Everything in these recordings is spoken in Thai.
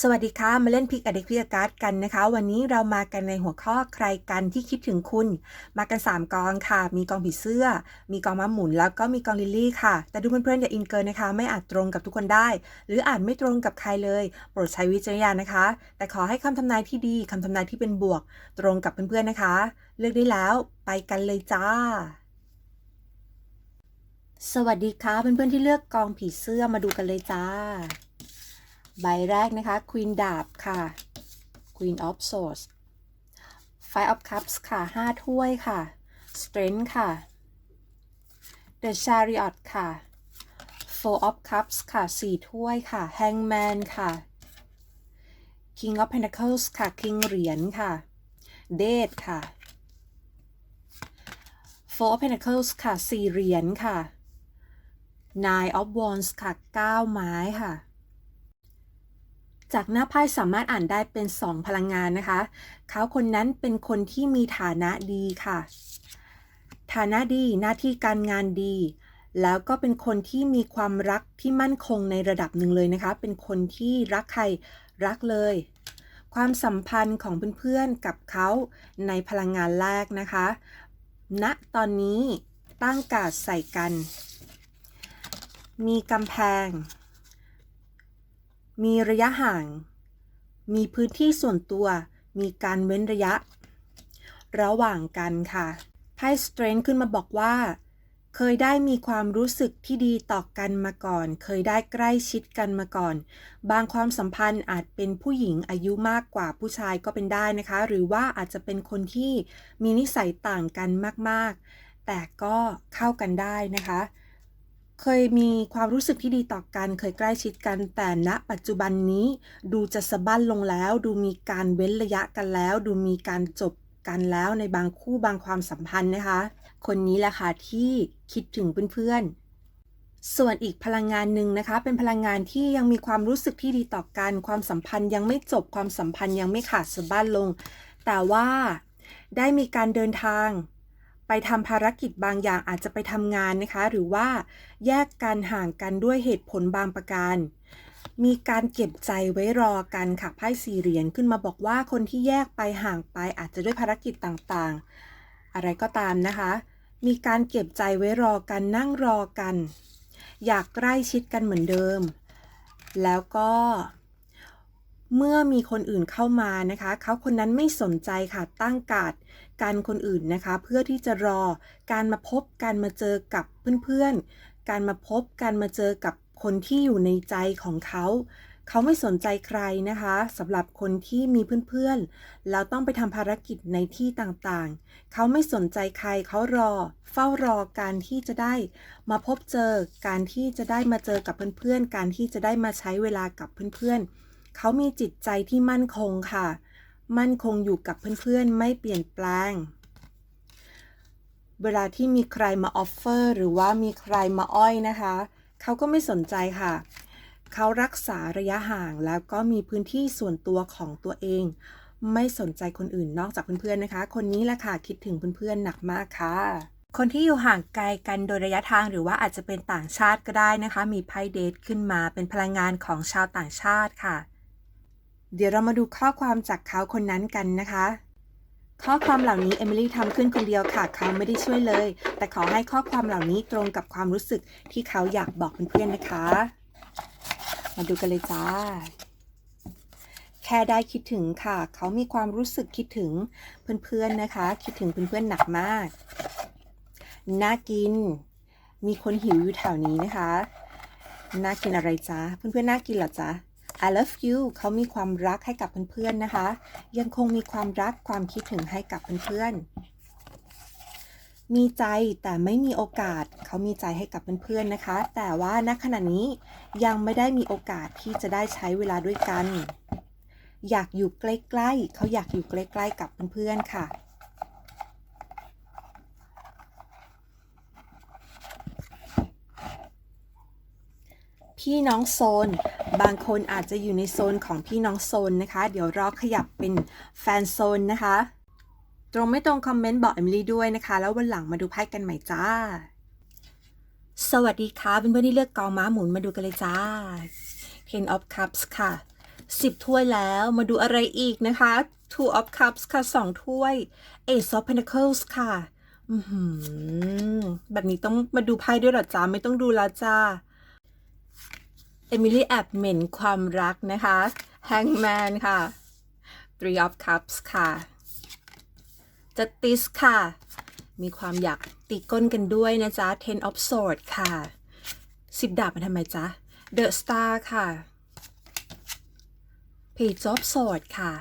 สวัสดีค่ะ มาเล่นพิกอเด็กพิกการ์ดกันนะคะ วันนี้เรามากันในหัวข้อใครกันที่คิดถึงคุณ มากัน 3 กองค่ะ มีกองผีเสื้อ มีกองม้าหมุน แล้วก็มีกองลิลลี่ค่ะ แต่ดูเพื่อนๆอย่าอินเกินนะคะ ไม่อาจตรงกับทุกคนได้ หรืออาจไม่ตรงกับใครเลย โปรดใช้วิจารณญาณนะคะ แต่ขอให้คำทำนายที่ดีคำทำนายที่เป็นบวก ตรงกับเพื่อนๆนะคะ เลือกได้แล้วไปกันเลยจ้าสวัสดีค่ะเพื่อนๆที่เลือกกองผีเสื้อมาดูกันเลยจ้า ใบแรกนะคะ Queen ดาบค่ะ Queen of Swords Five of Cups ค่ะ 5 ถ้วยค่ะ Strength ค่ะ The Chariot ค่ะ Four of Cups ค่ะ 4 ถ้วยค่ะ Hangman ค่ะ King of Pentacles ค่ะ King เหรียญค่ะ Date ค่ะ Four of Pentacles ค่ะ 4 เหรียญค่ะ Nine of Wands ค่ะ 9 ไม้ค่ะ จากหน้าไพ่สามารถอ่านได้เป็น 2 พลังงานนะคะเขาคนนั้นเป็นคนที่มีฐานะดีค่ะ ฐานะดีหน้าที่การงานดี แล้วก็เป็นคนที่มีความรักที่มั่นคงในระดับหนึ่งเลยนะคะ เป็นคนที่รักใครรักเลย ความสัมพันธ์ของเพื่อนๆกับเขาในพลังงานแรกนะคะณตอนนี้ตั้งกาดใส่กัน มีกำแพง มีระยะห่าง มีพื้นที่ส่วนตัว มีการเว้นระยะ ระหว่างกันค่ะ ไพ่ Strength ขึ้นมาบอกว่า เคยได้มีความรู้สึกที่ดีต่อกันมาก่อน เคยได้ใกล้ชิดกันมาก่อน บางความสัมพันธ์อาจเป็นผู้หญิงอายุมากกว่าผู้ชายก็เป็นได้นะคะ หรือว่าอาจจะเป็นคนที่มีนิสัยต่างกันมากๆ แต่ก็เข้ากันได้นะคะ เคยมีความรู้สึกที่ดีต่อกัน เคยใกล้ชิดกัน แต่ณปัจจุบันนี้ดูจะสะบั้นลงแล้ว ดูมีการเว้นระยะกันแล้ว ดูมีการจบกันแล้วในบางคู่บางความสัมพันธ์นะคะ คนนี้แหละค่ะที่คิดถึงเพื่อนๆ ส่วนอีกพลังงานหนึ่งนะคะ เป็นพลังงานที่ยังมีความรู้สึกที่ดีต่อกัน ความสัมพันธ์ยังไม่จบความสัมพันธ์ยังไม่ขาดสะบั้นลง แต่ว่าได้มีการเดินทาง ไปทำภารกิจบางอย่างอาจจะไปทำงานนะคะ หรือว่าแยกกันห่างกันด้วยเหตุผลบางประการ มีการเก็บใจไว้รอกันค่ะไพ่สี่เหรียญขึ้นมาบอกว่าคนที่แยกไปห่างไปอาจจะด้วยภารกิจต่างๆ อะไรก็ตามนะคะ มีการเก็บใจไว้รอกันนั่งรอกัน อยากใกล้ชิดกันเหมือนเดิม แล้วก็เมื่อมีคนอื่นเข้ามานะคะ เขาคนนั้นไม่สนใจค่ะตั้งการด การคนอื่นนะคะ เพื่อที่จะรอการมาพบการมาเจอกับเพื่อนๆ การมาพบการมาเจอกับคนที่อยู่ในใจของเขา เขาไม่สนใจใครนะคะสำหรับคนที่มีเพื่อนๆ แล้วต้องไปทำภารกิจในที่ต่างๆ เขาไม่สนใจใครเขารอ เฝ้ารอการที่จะได้ มาพบเจอการที่จะได้มาเจอกับเพื่อนๆ การที่จะได้มาใช้เวลากับเพื่อนๆ เขามีจิตใจที่มั่นคงค่ะ มั่นคงอยู่กับเพื่อนๆ ไม่เปลี่ยนแปลง เวลาที่มีใครมาออฟเฟอร์หรือว่ามีใครมาอ้อยนะคะ เขาก็ไม่สนใจค่ะ เขารักษาระยะห่างแล้วก็มีพื้นที่ส่วนตัวของตัวเอง ไม่สนใจคนอื่นนอกจากเพื่อนๆนะคะ คนนี้แหละค่ะคิดถึงเพื่อนๆหนักมากค่ะคนที่อยู่ห่างไกลกันโดยระยะทางหรือว่าอาจจะเป็นต่างชาติก็ได้นะคะ มีไพ่เดทขึ้นมาเป็นพลังงานของชาวต่างชาติค่ะ เดี๋ยวเรามาดูข้อความจากเขาคนนั้นกันนะคะ ข้อความเหล่านี้เอมิลี่ทำขึ้นคนเดียวค่ะ เขาไม่ได้ช่วยเลย แต่ขอให้ข้อความเหล่านี้ตรงกับความรู้สึกที่เขาอยากบอกเพื่อนๆนะคะ มาดูกันเลยจ้า แค่ได้คิดถึงค่ะ เขามีความรู้สึกคิดถึงเพื่อนๆนะคะ คิดถึงเพื่อนๆหนักมาก น่ากิน มีคนหิวอยู่แถวนี้นะคะ น่ากินอะไรจ๊ะเพื่อนๆน่ากินเหรอจ๊ะ I love you เขามีความรักให้กับเพื่อนๆนะคะ ยังคงมีความรักความคิดถึงให้กับเพื่อนๆ มีใจแต่ไม่มีโอกาส เขามีใจให้กับเพื่อนๆนะคะ แต่ว่าณขณะนี้ยังไม่ได้มีโอกาสที่จะได้ใช้เวลาด้วยกัน อยากอยู่ใกล้ๆ เขาอยากอยู่ใกล้ๆกับเพื่อนๆค่ะ พี่น้องโซน บางคนอาจจะอยู่ในโซนของพี่น้องโซนนะคะ เดี๋ยวรอขยับเป็นแฟนโซนนะคะ ตรงไม่ตรงคอมเมนต์บอกเอมิลี่ด้วยนะคะ แล้ววันหลังมาดูไพ่กันใหม่จ้า สวัสดีค่ะเพื่อนๆที่เลือกกองม้าหมุนมาดูกันเลยจ้า Ten of Cups ค่ะ 10 ถ้วยแล้วมาดูอะไรอีกนะคะ Two of Cups ค่ะ 2 ถ้วย Ace of Pentacles ค่ะอือหือแบบนี้ต้องมาดูไพ่ด้วยหรอจ๊ะไม่ต้องดูแล้วจ้า เอมิลี่แอบเหม็นความรักนะคะ Hangman ค่ะ Three of Cups ค่ะจัติสค่ะ มีความอยากตีก้นกันด้วยนะจ๊ะ Ten of Swords ค่ะสิบดาบมาทำไมจ๊ะ The Star ค่ะ Page of Swords ค่ะ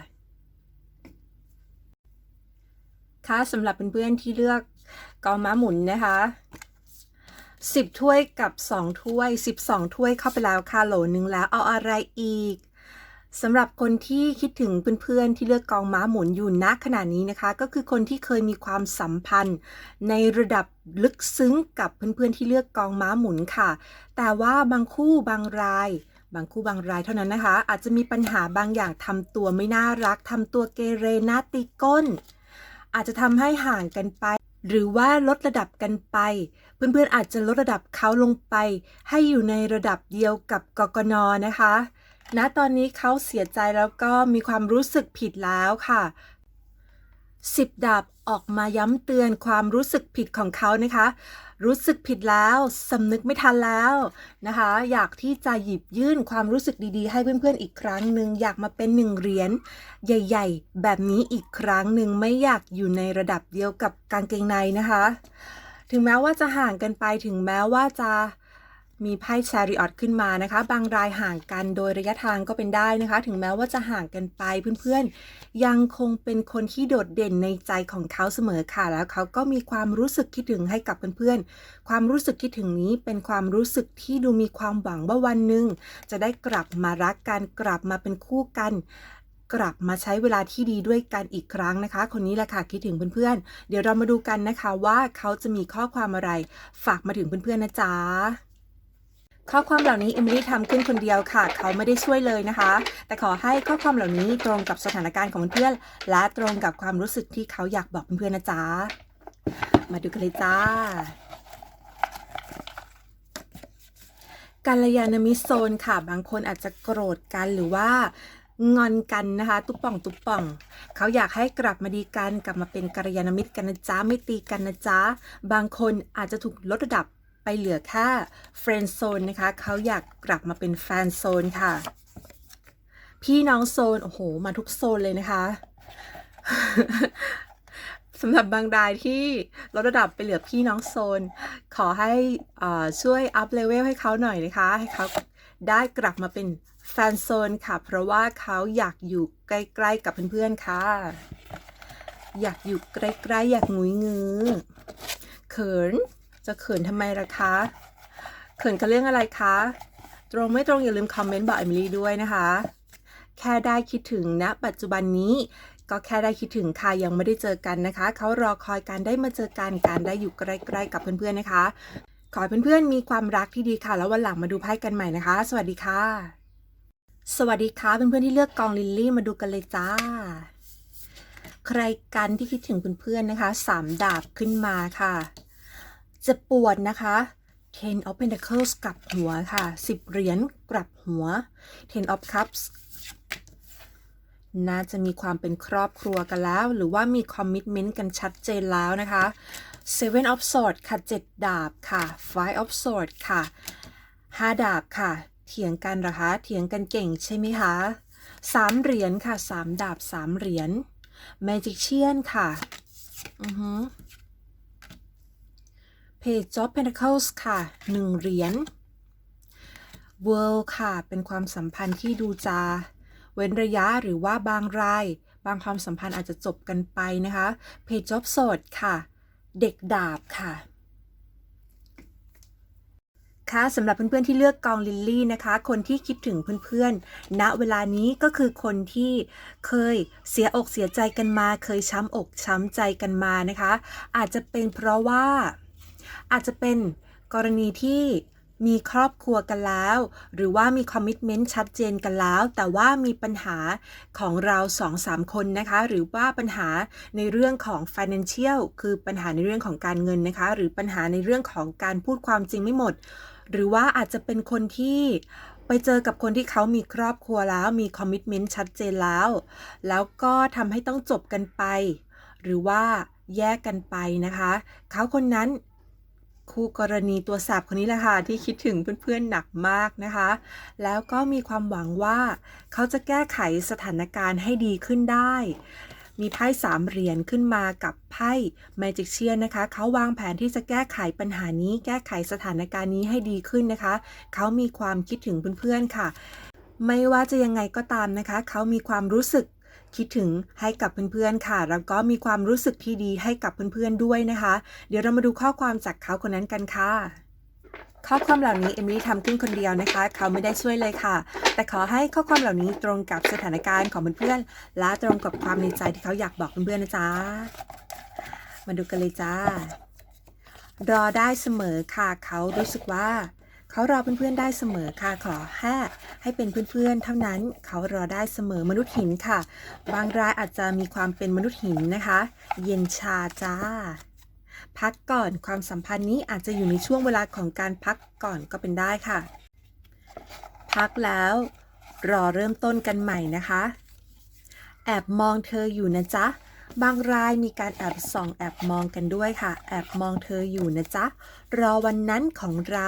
ค่ะสำหรับเพื่อนๆที่เลือกกองม้าหมุนนะคะ 10 ถ้วยกับ 2 ถ้วย 12 ถ้วยเข้าไปแล้วค่ะโหลนึงแล้วเอาอะไรอีกสำหรับคนที่คิดถึงเพื่อนๆที่เลือกกองม้าหมุนอยู่ณขณะนี้นะคะ ก็คือคนที่เคยมีความสัมพันธ์ ในระดับลึกซึ้งกับเพื่อนๆที่เลือกกองม้าหมุนค่ะ แต่ว่าบางคู่บางราย บางคู่บางรายเท่านั้นนะคะ อาจจะมีปัญหาบางอย่างทำตัวไม่น่ารักทำตัวเกเรน้าตีก้น อาจจะทำให้ห่างกันไป หรือว่าลดระดับกันไป เพื่อนๆอาจจะลดระดับเขาลงไป ให้อยู่ในระดับเดียวกับกกนนะคะณตอนนี้เขาเสียใจแล้วก็มีความรู้สึกผิดแล้วค่ะ สิบดาบออกมาย้ำเตือนความรู้สึกผิดของเขานะคะ รู้สึกผิดแล้วสำนึกไม่ทันแล้วนะคะ อยากที่จะหยิบยื่นความรู้สึกดีๆ ให้เพื่อนๆอีกครั้งหนึ่งอยากมาเป็นหนึ่งเหรียญใหญ่ ๆ แบบนี้อีกครั้งหนึ่งไม่อยากอยู่ในระดับเดียวกับกางเกงในนะคะ ถึงแม้ว่าจะห่างกันไปถึงแม้ว่าจะ มีไพ่ชาริออตขึ้นมานะคะ บางรายห่างกันโดยระยะทางก็เป็นได้นะคะ ถึงแม้ว่าจะห่างกันไปเพื่อนๆ ยังคงเป็นคนที่โดดเด่นในใจของเขาเสมอค่ะ แล้วเขาก็มีความรู้สึกคิดถึงให้กับเพื่อนๆ ความรู้สึกคิดถึงนี้เป็นความรู้สึกที่ดูมีความหวังว่าวันหนึ่งจะได้กลับมารักกันกลับมาเป็นคู่กันกลับมาใช้เวลาที่ดีด้วยกันอีกครั้งนะคะ คนนี้แหละค่ะคิดถึงเพื่อนๆ เดี๋ยวเรามาดูกันนะคะว่าเขาจะมีข้อความอะไร ฝากมาถึงเพื่อนๆนะจ๊ะ ข้อความเหล่านี้เอมิลี่ทำขึ้นคนเดียวค่ะ เขาไม่ได้ช่วยเลยนะคะ แต่ขอให้ข้อความเหล่านี้ตรงกับสถานการณ์ของเพื่อนและตรงกับความรู้สึกที่เขาอยากบอกเพื่อนๆนะจ๊ะ มาดูกันเลยจ้ากัลยาณมิตรโซนค่ะ บางคนอาจจะโกรธกันหรือว่างอนกันนะคะ ตุ๊บป่อง ตุ๊บป่อง เขาอยากให้กลับมาดีกัน กลับมาเป็นกัลยาณมิตรกันนะจ๊ะ ไม่ตีกันนะจ๊ะ บางคนอาจจะถูกลดระดับ ไปเหลือแค่เฟรนด์โซนนะคะ เขาอยากกลับมาเป็นแฟนโซนค่ะ พี่น้องโซน โอ้โห มาทุกโซนเลยนะคะสำหรับบางรายที่ลดระดับไปเหลือพี่น้องโซน ขอให้ช่วยอัพเลเวลให้เขาหน่อยนะคะ ให้เขาได้กลับมาเป็นแฟนโซนค่ะ เพราะว่าเขาอยากอยู่ใกล้ๆกับเพื่อนๆค่ะ อยากอยู่ใกล้ๆอยากงุยงือเขิน จะเขินทำไมล่ะคะเขินกับเรื่องอะไรคะ ตรงไม่ตรงอย่าลืมคอมเมนต์บอกเอมิลี่ด้วยนะคะ แค่ได้คิดถึงณปัจจุบันนี้ก็แค่ได้คิดถึงค่ะยังไม่ได้เจอกันนะคะ เขารอคอยการได้มาเจอกันการได้อยู่ใกล้ๆกับเพื่อนๆนะคะ ขอให้เพื่อนๆมีความรักที่ดีค่ะ แล้ววันหลังมาดูไพ่กันใหม่นะคะ สวัสดีค่ะ สวัสดีค่ะเพื่อนๆที่เลือกกองลิลลี่มาดูกันเลยจ้า ใครกันที่คิดถึงเพื่อนๆนะคะสามดาบขึ้นมาค่ะ จะปวดนะคะ Ten of Pentacles กลับหัวค่ะ 10 เหรียญกลับหัว Ten of Cups น่าจะมีความเป็นครอบครัวกันแล้ว หรือว่ามีคอมมิ t เมนต์กันชัดเจนแล้วนะคะ Seven of Swords ค่ะ 7 ดาบค่ะ Five of Swords ค่ะ 5 ดาบค่ะ เถียงกันเหรอคะ เถียงกันเก่งใช่ไหมคะ3เหรียญค่ะ3ดาบ3เหรียญ Magician ค่ะ อือฮึ Page of Pentacles ค่ะ1เหรียญ World ค่ะ เป็นความสัมพันธ์ที่ดูจะเว้นระยะหรือว่าบางราย บางความสัมพันธ์อาจจะจบกันไปนะคะ Page of Swords ค่ะ เด็กดาบค่ะค่ะสำหรับเพื่อนๆที่เลือกกองลิลลี่นะคะ คนที่คิดถึงเพื่อนๆ ณเวลานี้ก็คือคนที่เคยเสียอกเสียใจกันมา เคยช้ำอกช้ำใจกันมานะคะ อาจจะเป็นเพราะว่า อาจจะเป็นกรณีที่มีครอบครัวกันแล้ว หรือว่ามีคอมมิ t เมนต์ชัดเจนกันแล้ว แต่ว่ามีปัญหาของเราสองสามคนนะคะ หรือว่าปัญหาในเรื่องของ financial คือปัญหาในเรื่องของการเงินนะคะ หรือปัญหาในเรื่องของการพูดความจริงไม่หมด หรือว่าอาจจะเป็นคนที่ไปเจอกับคนที่เขามีครอบครัวแล้ว มีคอมมิชเมนต์ชัดเจนแล้ว แล้วก็ทำให้ต้องจบกันไป หรือว่าแยกกันไปนะคะ เขาคนนั้น คู่กรณีตัวแสบคนนี้แหละค่ะที่คิดถึงเพื่อนๆหนักมากนะคะ แล้วก็มีความหวังว่า เขาจะแก้ไขสถานการณ์ให้ดีขึ้นได้ มีไพ่สามเหรียญขึ้นมากับไพ่แมจิกเชียนนะคะ เขาวางแผนที่จะแก้ไขปัญหานี้แก้ไขสถานการณ์นี้ให้ดีขึ้นนะคะ เขามีความคิดถึงเพื่อนๆค่ะ ไม่ว่าจะยังไงก็ตามนะคะ เขามีความรู้สึก คิดถึงให้กับเพื่อนๆค่ะ แล้วก็มีความรู้สึกที่ดีให้กับเพื่อนๆด้วยนะคะ เดี๋ยวเรามาดูข้อความจากเขาคนนั้นกันค่ะข้อความเหล่านี้เอมิลี่ทำขึ้นคนเดียวนะคะ เขาไม่ได้ช่วยเลยค่ะ แต่ขอให้ข้อความเหล่านี้ตรงกับสถานการณ์ของเพื่อนๆและตรงกับความในใจที่เขาอยากบอกเพื่อนๆนะจ๊ะมาดูกันเลยจ้ารอได้เสมอค่ะ เขารู้สึกว่า เขารอเพื่อนๆได้เสมอค่ะขอแค่ให้เป็นเพื่อนๆ เท่านั้นเขารอได้เสมอมนุษย์หินค่ะ บางรายอาจจะมีความเป็นมนุษย์หินนะคะ เย็นชาจ้า พักก่อนความสัมพันธ์นี้อาจจะอยู่ในช่วงเวลาของการพักก่อนก็เป็นได้ค่ะ พักแล้วรอเริ่มต้นกันใหม่นะคะ แอบมองเธออยู่นะจ๊ะ บางรายมีการแอบส่องแอบมองกันด้วยค่ะ แอบมองเธออยู่นะจ๊ะ รอวันนั้นของเรา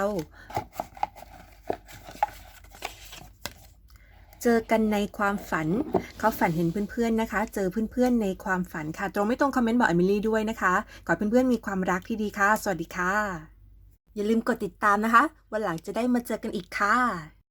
เจอกันในความฝัน เขาฝันเห็นเพื่อนๆนะคะ เจอเพื่อนๆในความฝันค่ะ ตรงไม่ตรงคอมเมนต์บอกเอมิลี่ด้วยนะคะขอเพื่อนๆมีความรักที่ดีค่ะ สวัสดีค่ะ อย่าลืมกดติดตามนะคะ วันหลังจะได้มาเจอกันอีกค่ะ